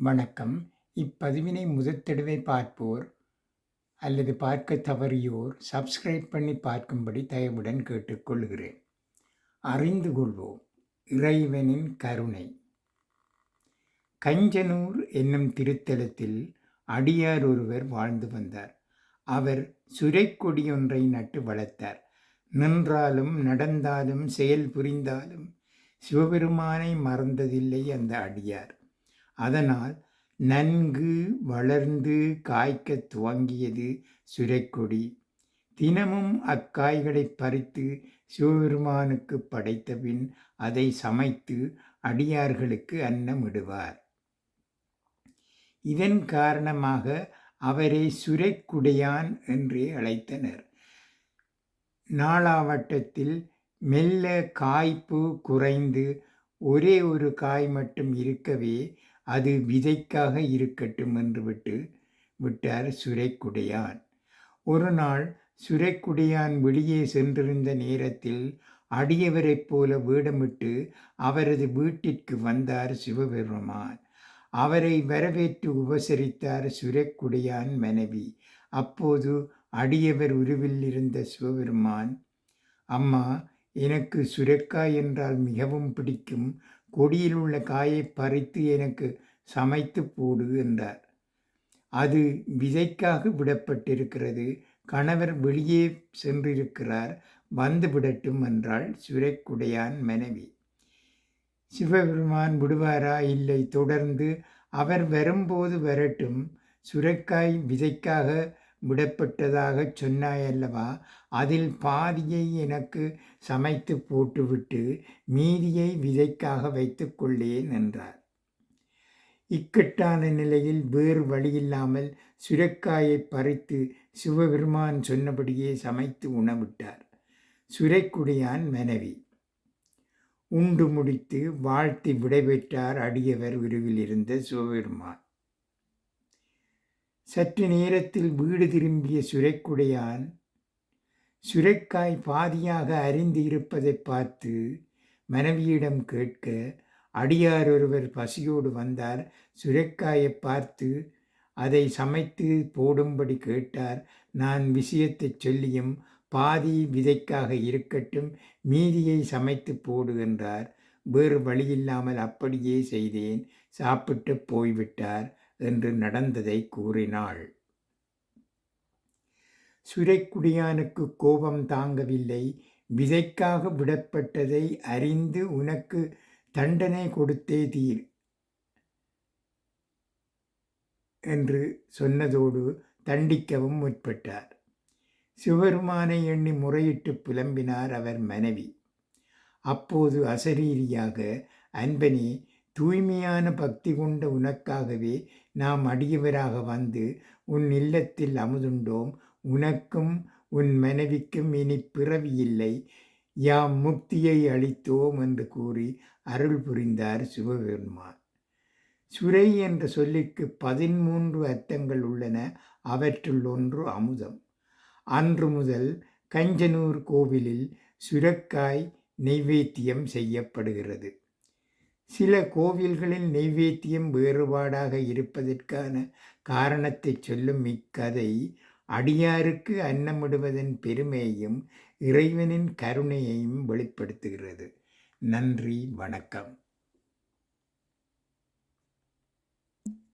வணக்கம். இப்பதிவினை முதற்தடவை பார்ப்போர் அல்லது பார்க்க தவறியோர் சப்ஸ்கிரைப் பண்ணி பார்க்கும்படி தயவுடன் கேட்டுக்கொள்கிறேன். அறிந்து கொள்வோம். இறைவனின் கருணை. கஞ்சனூர் என்னும் திருத்தலத்தில் அடியார் ஒருவர் வாழ்ந்து வந்தார். அவர் சுரைக்கொடி ஒன்றை நட்டு வளர்த்தார். நின்றாலும் நடந்தாலும் செயல் புரிந்தாலும் சிவபெருமானை மறந்ததில்லை அந்த அடியார். அதனால் நன்கு வளர்ந்து காய்க்க துவங்கியது சுரைக்கொடி. தினமும் அக்காய்களை பறித்து சிவபெருமானுக்கு படைத்தபின் அதை சமைத்து அடியார்களுக்கு அன்னமிடுவார். இதன் காரணமாக அவரை சுரைக்குடையான் என்றே அழைத்தனர். நாளாவட்டத்தில் மெல்ல காய்ப்பு குறைந்து ஒரே ஒரு காய் மட்டும் இருக்கவே அது விதைக்காக இருக்கட்டும் என்று விட்டு விட்டார் சுரைக்குடையான். ஒரு நாள் சுரைக்குடையான் வெளியே சென்றிருந்த நேரத்தில் அடியவரைப் போல வேடமிட்டு அவரது வீட்டிற்கு வந்தார் சிவபெருமான். அவரை வரவேற்று உபசரித்தார் சுரைக்குடையான் மனைவி. அப்போது அடியவர் உருவில் இருந்த சிவபெருமான் அம்மா எனக்கு சுரைக்காய் என்றால் மிகவும் பிடிக்கும். கொடியில் உள்ள காயை பறித்து எனக்கு சமைத்து போடு என்றார். அது விதைக்காக விடப்பட்டிருக்கிறது. கணவர் வெளியே சென்றிருக்கிறார். வந்து விடட்டும் என்றாள் சுரைக்குடையான் மனைவி. சிவபெருமான் விடுவாரா? இல்லை. தொடர்ந்து அவர் வரும்போது வரட்டும். சுரைக்காய் விதைக்காக விடப்பட்டதாகச் சொன்னாயல்லவா? அதில் பாதியை எனக்கு சமைத்து போட்டுவிட்டு மீதியை விதைக்காக வைத்து கொள்ளேன் என்றார். இக்கட்டான நிலையில் வேறு வழியில்லாமல் சுரைக்காயை பறித்து சிவபெருமான் சொன்னபடியே சமைத்து உணவிட்டார். சுரைக்குடியான் மனைவி. உண்டு முடித்து வாழ்த்தி விடைபெற்றார் அடியவர் உருவில் இருந்த சிவபெருமான். சற்று நேரத்தில் வீடு திரும்பிய சுரைக்குடையான் சுரைக்காய் பாதியாக அறிந்து இருப்பதை பார்த்து மனைவியிடம் கேட்க அடியார் ஒருவர் பசியோடு வந்தார் சுரைக்காயை பார்த்து அதை சமைத்து போடும்படி கேட்டார். நான் விஷயத்தை சொல்லியும் பாதி விதைக்காக இருக்கட்டும். மீதியை சமைத்து போடு என்றார். வேறு வழியில்லாமல் அப்படியே செய்தேன். சாப்பிட்டு போய்விட்டார். என்று நடந்ததை கூறினாள். சுரைக்குடியானுக்கு கோபம் தாங்கவில்லை. விதைக்காக விடப்பட்டதை அறிந்து உனக்கு தண்டனை கொடுத்தே தீர் என்று சொன்னதோடு தண்டிக்கவும் முற்பட்டார். சிவருமானை எண்ணி முறையிட்டு புலம்பினார் அவர் மனைவி. அப்போது அசரீரியாக அன்பனே தூய்மையான பக்தி கொண்ட உனக்காகவே நாம் அடியவராக வந்து உன் இல்லத்தில் அமுதுண்டோம். உனக்கும் உன் மனைவிக்கும் இனி பிறவி இல்லை. யாம் முக்தியை அளித்தோம் என்று கூறி அருள் புரிந்தார் சிவபெருமான். சுரை என்ற சொல்லிற்கு பதிமூன்று அர்த்தங்கள் உள்ளன. அவற்றுள் ஒன்று அமுதம். அன்று முதல் கஞ்சனூர் கோவிலில் சுரக்காய் நெய்வேத்தியம் செய்யப்படுகிறது. சில கோவில்களில் நெய்வேத்தியம் வேறுபாடாக இருப்பதற்கான காரணத்தை சொல்லும் இக்கதை அடியாருக்கு அன்னமிடுவதன் பெருமையையும் இறைவனின் கருணையையும் வெளிப்படுத்துகிறது. நன்றி வணக்கம்.